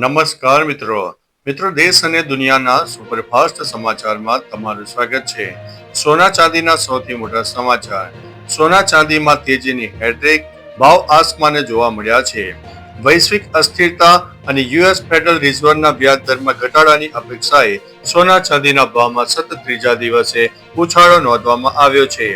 નમસ્કાર મિત્રો. મિત્રો, દેશ અને દુનિયાના સુપરફાસ્ટ સમાચારમાં તમારું સ્વાગત છે. સોના ચાંદીના સૌથી મોટા સમાચાર. સોના ચાંદીમાં તેજીની હેટ્રિક ભાવ આસમાને જોવા મળ્યા છે. વૈશ્વિક અસ્થિરતા અને યુએસ ફેડરલ રિઝર્વના વ્યાજ દરમાં ઘટાડાની અપેક્ષાએ સોના ચાંદીના ભાવમાં સતત ત્રીજા દિવસે ઉછાળો નોંધવામાં આવ્યો છે.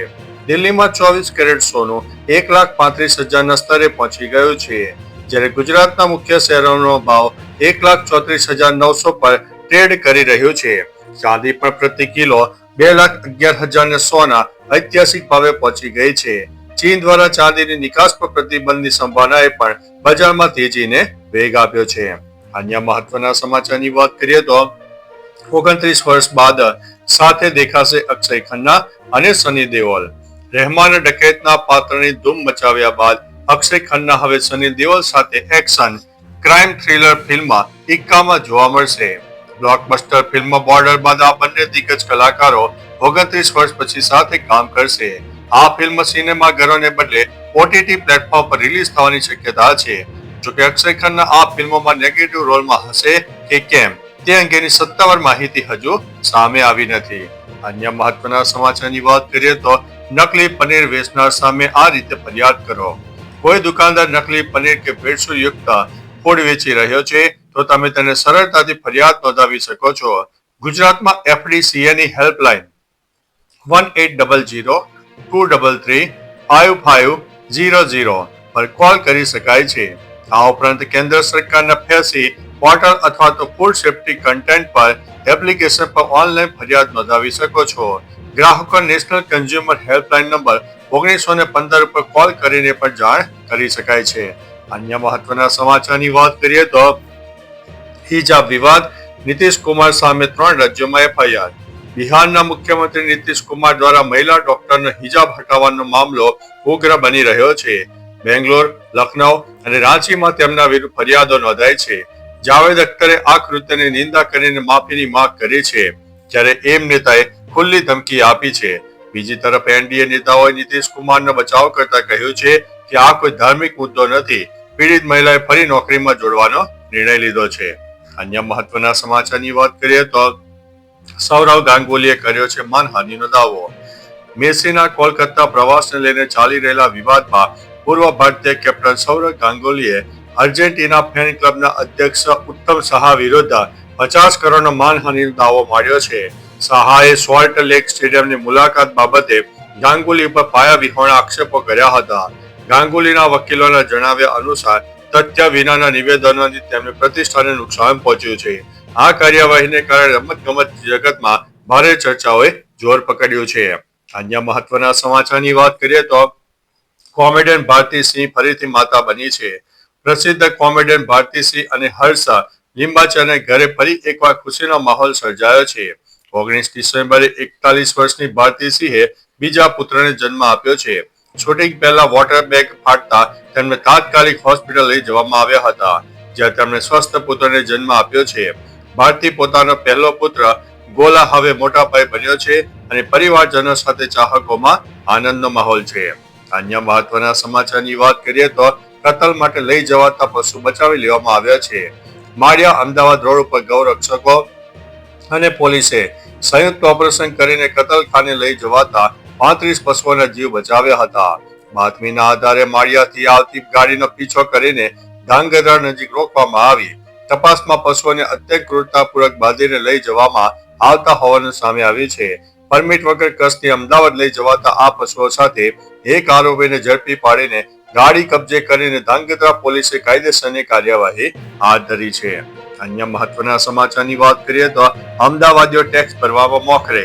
દિલ્હીમાં ચોવીસ કેરેટ સોનું એક લાખ પાંત્રીસ હજારના સ્તરે પહોંચી ગયું છે. જ્યારે ગુજરાતના મુખ્ય શહેરોનો ભાવ એક લાખ ચોત્રીસ હજાર નવસો પર ટ્રેડ કરી રહ્યું છે. ચાંદી પણ પ્રતિ કિલો બે લાખ અગિયાર હજાર ને સોના ઐતિહાસિક ભાવે પહોંચી ગઈ છે. ચીન દ્વારા ચાંદીની નિકાસ પર પ્રતિબંધની સંભાવનાએ પણ બજારમાં તેજીને વેગ આપ્યો છે. અન્ય મહત્વના સમાચારની વાત કરીએ તો ઓગણત્રીસ વર્ષ બાદ સાથે દેખાશે અક્ષય ખન્ના અને સની દેઓલ. રહેમાન ડકેતના પાત્રની ધૂમ મચાવ્યા બાદ અક્ષય ખન્ના હવે સની દેઓલ સાથે એક્શન ક્રાઇમ થ્રિલર ફિલ્મ ઇક્કામાં જોવા મળશે. બ્લોકબસ્ટર ફિલ્મ બોર્ડર બાદ આ બંને દિગ્ગજ કલાકારો ઓગણત્રીસ વર્ષ પછી સાથે કામ કરશે. આ ફિલ્મ સિનેમાઘરોને બદલે ઓટીટી પ્લેટફોર્મ પર રિલીઝ થવાની શક્યતા છે. જોકે અક્ષય ખન્ના આ ફિલ્મોમાં નેગેટિવ રોલમાં હશે કે કેમ? તે અંગેની સત્તાવાર માહિતી હજુ સામે આવી નથી. અન્ય મહત્વના સમાચારની વાત કરીએ તો નકલી પનીર વેચનાર સામે આ રીતે ફરિયાદ કરો. કોઈ દુકાનદાર નકલી પનીર કે ભેળસેળ યુક્ત ફૂડ વેચી રહ્યો છે, તો તમે તેને સરળતાથી ફરિયાદ નોંધાવી શકો છો. ગુજરાતમાં એફડીસીએ ની helpline one eight double zero two double three five five zero zero પર કોલ કરી શકાય છે. આ ઉપરાંત કેન્દ્ર સરકારના ફેસી પોર્ટલ અથવા તો ફૂડ સેફ્ટી કન્ટેન્ટ પર એપ્લિકેશન પર ઓનલાઈન ફરિયાદ નોંધાવી શકો છો. ગ્રાહકો નેશનલ કન્ઝ્યુમર હેલ્પલાઇન નંબર ઓગણીસો ને પંદર પર કોલ કરીને પણ જાણ કરી શકાય છે. અન્ય મહત્વના સમાચારની વાત કરીએ તો હિજાબ વિવાદ, નીતિશ કુમાર સામે ત્રણ રાજ્યોમાં એફઆઈઆર. બિહારના મુખ્યમંત્રી નીતિશ કુમાર દ્વારા મહિલા ડોક્ટરનો હિજાબ હટાવવાનો મામલો ઉગ્ર બની રહ્યો છે. બેંગ્લોર લખનઉ અને રાંચીમાં તેમના વિરુદ્ધ ફરિયાદો નોંધાઈ છે. જાવેદ અખ્તરે આ કૃત્યની નિંદા કરીને માફીની માંગ કરી છે, જ્યારે એમ નેતાએ ખુલ્લી ધમકી આપી છે. બીજી તરફ એનડીએ નેતાઓએ નીતિશ કુમારનો બચાવ કરતા કહ્યું છે કે આ કોઈ ધાર્મિક મુદ્દો નથી. પીડિત મહિલાએ ફરી નોકરીમાં જોડવાનો નિર્ણય લીધો છે. અન્ય મહત્વના સમાચારની વાત કરીએ તો સૌરવ ગાંગુલીએ કર્યો છે માનહાનિનો દાવો. મેસીના કોલકાતા પ્રવાસને લઈને ચાલી રહેલા વિવાદમાં પૂર્વ ભારતીય કેપ્ટન સૌરવ ગાંગુલીએ અર્જેન્ટિના ફેન ક્લબના અધ્યક્ષ ઉત્તમ સહા વિરુદ્ધ પચાસ કરોડનો માનહાનિનો દાવો માંડ્યો છે. સહાએ સોલ્ટ લેક સ્ટેડિયમની મુલાકાત બાબતે ગાંગુલી પર પાયા વિહોણા આક્ષેપો કર્યા હતા. ગાંગુલીના વકીલોના જણાવ્યા અનુસાર, તથ્ય વિનાના નિવેદનોથી તેમની પ્રતિષ્ઠાને નુકસાન પહોંચ્યું છે. આ કાર્યવાહીને કારણે રમતગમત જગતમાં ભારે ચર્ચાઓએ જોર પકડ્યું છે. અન્ય મહત્વના સમાચારની વાત કરીએ તો, કોમેડિયન ભારતી સિંહ ફરીથી માતા બની છે. પ્રસિદ્ધ કોમેડિયન ભારતી સિંહ અને હર્ષા લિંબાચાને ઘરે ફરી એકવાર ખુશીનો માહોલ સર્જાયો છે. ઓગણીસ ડિસેમ્બરે એકતાલીસ વર્ષની ભારતી સિંહે બીજા પુત્રને જન્મ આપ્યો છે. શૂટિંગ પહેલા વોટર બેગ ફાટતા તેમને તાત્કાલિક હોસ્પિટલ લઈ જવામાં આવ્યા હતા, જ્યાં તેમણે સ્વસ્થ પુત્રને જન્મ આપ્યો છે. ભારતી પોતાનો પહેલો પુત્ર ગોલા હવે મોટા ભાઈ બન્યો છે અને પરિવારજનો સાથે ચાહકોમાં આનંદનો માહોલ છે. અન્ય મહત્વના સમાચારની વાત કરીએ તો કતલ માટે લઈ જવાતા પશુ બચાવી લેવામાં આવ્યા છે. માળિયા અમદાવાદ રોડ ઉપર ગૌરક્ષકો અને પોલીસે સંયુક્ત ઓપરેશન કરીને કતલખાને લઈ જવાતા પાંત્રીસ પશુઓના જીવ બચાવ્યા હતા. બાતમીના આધારે માળિયાથી આવતી ગાડીનો પીછો કરીને ધાંગધ્રા નજીક રોકવામાં આવી. તપાસમાં પશુઓને અત્યંત ક્રૂરતાપૂર્વક બાંધીને લઈ જવામાં આવતા હોવાનું સામે આવ્યું છે. પરમિટ વગર કસથી અમદાવાદ લઈ જવાતા આ પશુઓ સાથે એક આરોપીને ઝડપી પાડીને ગાડી કબજે કરીને ધાંગધ્રા પોલીસે કાયદેસરની કાર્યવાહી હાથ ધરી છે. અન્ય મહત્વના સમાચારની વાત કરીએ તો અમદાવાદીઓ ટેક્સ ભરવામાં મોખરે.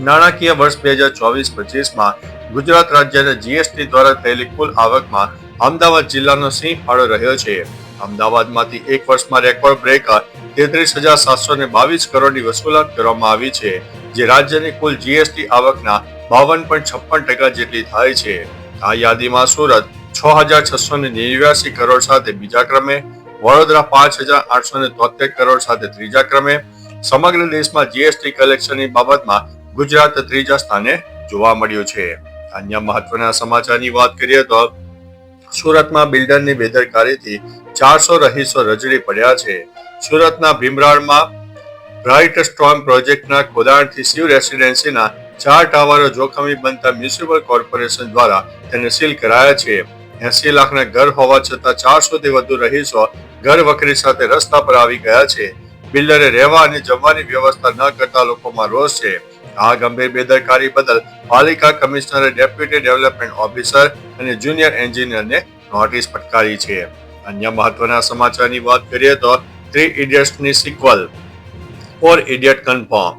નાણાકીય વર્ષ બે હજાર ચોવીસ પચીસમાં ગુજરાત રાજ્યના જીએસટી દ્વારા થયેલી કુલ આવકમાં અમદાવાદ જિલ્લાનો સિંહ ફાળો રહ્યો છે. અમદાવાદમાંથી એક વર્ષમાં રેકોર્ડ બ્રેક તેત્રીસ હજાર સાતસો ને બાવીસ કરોડની વસૂલાત કરવામાં આવી છે, જે રાજ્યની કુલ જીએસટી આવકના બાવન પોઈન્ટ છપ્પન ટકા જેટલી થાય છે. આ યાદીમાં સુરત છ હજાર છસો ને નેવ્યાસી કરોડ સાથે બીજા ક્રમે, વડોદરા પાંચ હજાર આઠસો ને તોતેર કરોડ સાથે ત્રીજા ક્રમે, સમગ્ર દેશમાં જીએસટી કલેક્શનની બાબતમાં ગુજરાત ત્રીજા સ્થાને જોવા મળ્યું છે. અન્ય મહત્વના સમાચારની વાત કરીએ તો સુરતમાં બિલ્ડરની બેદરકારીથી ચારસો રહીશો રજડી પડ્યા છે. સુરતના ભીમરાળમાં બ્રાઇટ સ્ટ્રોમ પ્રોજેક્ટના ખોદાણથી શિવ રેસિડેન્સીના ચાર ટાવરો જોખમી બનતા મ્યુનિસિપલ કોર્પોરેશન દ્વારા તેને સીલ કરાયા છે. એસી લાખના ઘર હોવા છતાં ચારસોથી વધુ રહીશો ઘર વકરી સાથે રસ્તા પર આવી ગયા છે. બિલ્ડરે રહેવા અને જમવાની વ્યવસ્થા ન કરતા લોકોમાં રોષ છે. આ ગંભીર બેદરકારી બદલ પાલિકા કમિશનરે ડેપ્યુટી ડેવલપમેન્ટ ઓફિસર અને જુનિયર એન્જિનિયરને નોટિસ ફટકારી છે. અન્ય મહત્વના સમાચારની વાત કરીએ તો three ઇડિયટ્સની sequel four idiot confirm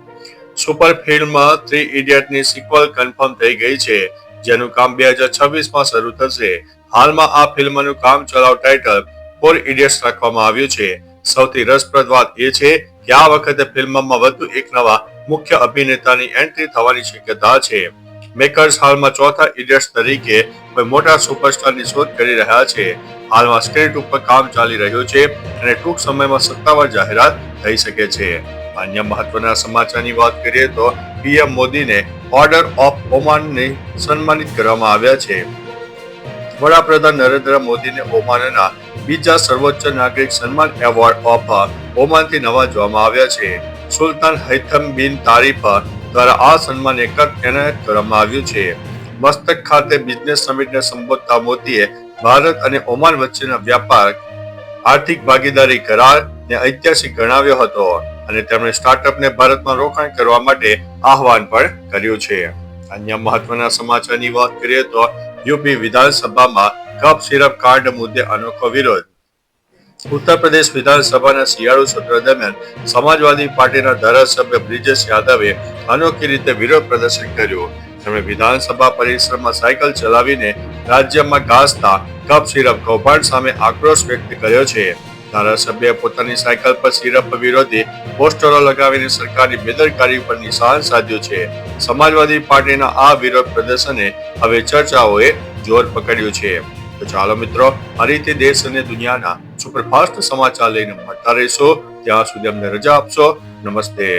super ફિલ્મમાં થ્રી ઇડિયટની સિક્વલ કન્ફર્મ થઈ ગઈ છે, જેનું કામ બે હજાર છવ્વીસમાં શરૂ થશે. હાલમાં આ ફિલ્મનું કામ ચલાવ ટાઇટલ ફોર ઇડિયટ્સ રાખવામાં આવ્યું છે. સૌથી રસપ્રદ વાત એ છે આ વખતે ફિલ્મમાં વધુ એક નવા મુખ્ય અભિનેતાની એન્ટ્રી થવાની શક્યતા છે. મેકર્સ હાલમાં ચોથા ઇડિયટ્સ તરીકે કોઈ મોટા સુપરસ્ટારની શોધ કરી રહ્યા છે. હાલમાં સ્ક્રિપ્ટ ઉપર કામ ચાલી રહ્યું છે અને ટૂંક સમયમાં સત્તાવાર જાહેરાત થઈ શકે છે. અન્ય મહત્વના સમાચારની વાત કરીએ તો પીએમ મોદીને ઓર્ડર ઓફ ઓમાનને સન્માનિત કરવામાં આવ્યા છે. વડાપ્રધાન નરેન્દ્ર મોદીને ઓમાનના બીજા સર્વોચ્ચ નાગરિક સન્માન એવોર્ડ ઓફ ઓમાનથી નવાજવામાં આવ્યા છે. સુલતાન હૈથમ બિન તારીફ દ્વારા આ સન્માન એકત્ર એનાયત કરવામાં આવ્યું છે. મસ્તક ખાતે બિઝનેસ સમિટને સંબોધતા મોદીએ ભારત અને ઓમાન વચ્ચેના વ્યાપાર, આર્થિક ભાગીદારી કરાર ને ઐતિહાસિક ગણાવ્યો હતો અને તેમણે સ્ટાર્ટઅપને ભારતમાં રોકાણ કરવા માટે આહવાન પણ કર્યું છે. અન્ય મહત્વના સમાચારની વાત કરીએ તો યુપી વિધાનસભામાં કપ, સિરપ, કાંડ મુદ્દે અનોખો વિરોધ. ઉત્તર પ્રદેશ વિધાનસભાના શિયાળુ સત્ર દરમિયાન સમાજવાદી પાર્ટીના ધારાસભ્ય બ્રિજેશ યાદવે અનોખી રીતે વિરોધ પ્રદર્શન કર્યું. તેમણે વિધાનસભા પરિસરમાં સાયકલ ચલાવીને રાજ્યમાં ગાજતા કપ, સિરપ, કૌભાંડ સામે આક્રોશ વ્યક્ત કર્યો છે. ધારાસભ્યએ પોતાની સાયકલ પર સિરપ વિરોધી પોસ્ટરો લગાવીને સરકારની બેદરકારી પર નિશાન સાધ્યું છે. સમાજવાદી પાર્ટીના આ વિરોધ પ્રદર્શને હવે ચર્ચાઓએ જોર પકડ્યું છે. તો ચાલો મિત્રો, આ રીતે દેશ અને દુનિયાના સુપરફાસ્ટ સમાચાર લઈને મળતા રહીશો. ત્યાં સુધી અમને રજા આપશો. નમસ્તે.